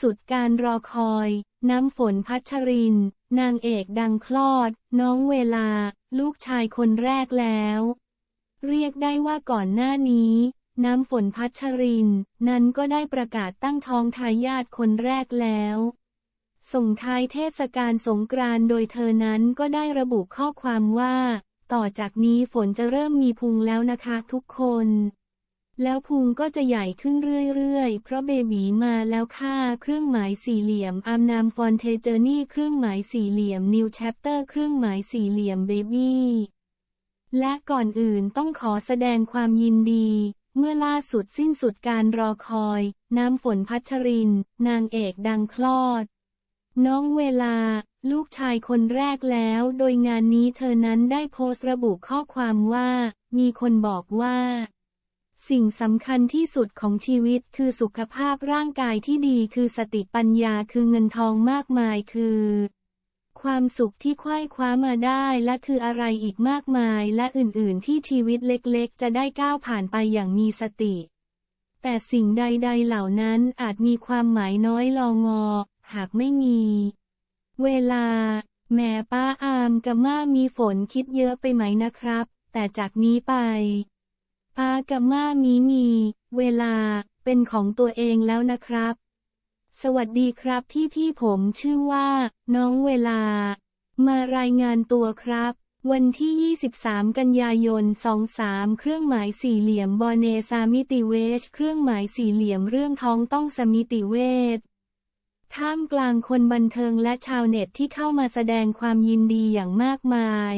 สุดการรอคอย น้ำฝนพัชริน นางเอกดังคลอด น้องเวลา ลูกชายคนแรกแล้ว เรียกได้ว่าก่อนหน้านี้ น้ำฝนพัชริน นั้นก็ได้ประกาศตั้งท้องทายาทคนแรกแล้ว ส่งท้ายเทศกาลสงกรานต์โดยเธอนั้นก็ได้ระบุข้อความว่า ต่อจากนี้ฝนจะเริ่มมีพุงแล้วนะคะทุกคน แล้วพุงก็จะใหญ่ขึ้นเรื่อยๆ เพราะเบบีมาแล้วค่ะ เครื่องหมายสี่เหลี่ยมอามนามฟอนเทเจอร์นี่ เครื่องหมายสี่เหลี่ยมนิวแชปเตอร์ เครื่องหมายสี่เหลี่ยมเบบี้และก่อนอื่นต้องขอแสดงความยินดี เมื่อล่าสุดสิ้นสุดการรอคอย น้ำฝนพัชริน นางเอกดังคลอด น้องเวลา ลูกชายคนแรกแล้ว โดยงานนี้เธอนั้นได้โพสต์ระบุข้อความว่า มีคนบอกว่า สิ่งสำคัญที่สุดของชีวิตคือสุขภาพร่างกายที่ดีคือสติปัญญาคือเงินทองมากมายคือ ความสุขที่คว้ายคว้ามาได้และคืออะไรอีกมากมายและอื่นๆ ที่ชีวิตเล็กๆ จะได้ก้าวผ่านไปอย่างมีสติ แต่สิ่งใดๆเหล่านั้นอาจมีความหมายน้อยลองอ หากไม่มี เวลา แม่ป้าอามกับม่ามีฝนคิดเยอะไปไหมนะครับ แต่จากนี้ไป ป้ากับม่ามีมี เวลาเป็นของตัวเองแล้วนะครับ สวัสดีครับพี่พี่ผมชื่อว่า น้องเวลา มารายงานตัวครับ วันที่ 23 กันยายน 23 เครื่องหมายสี่เหลี่ยมบอเนซามิติเวชเครื่องหมายสี่เหลี่ยมเรื่องท้องต้องสมิติเวชท่ามกลางคนบันเทิงและชาวเน็ตที่เข้ามาแสดงความยินดีอย่างมากมาย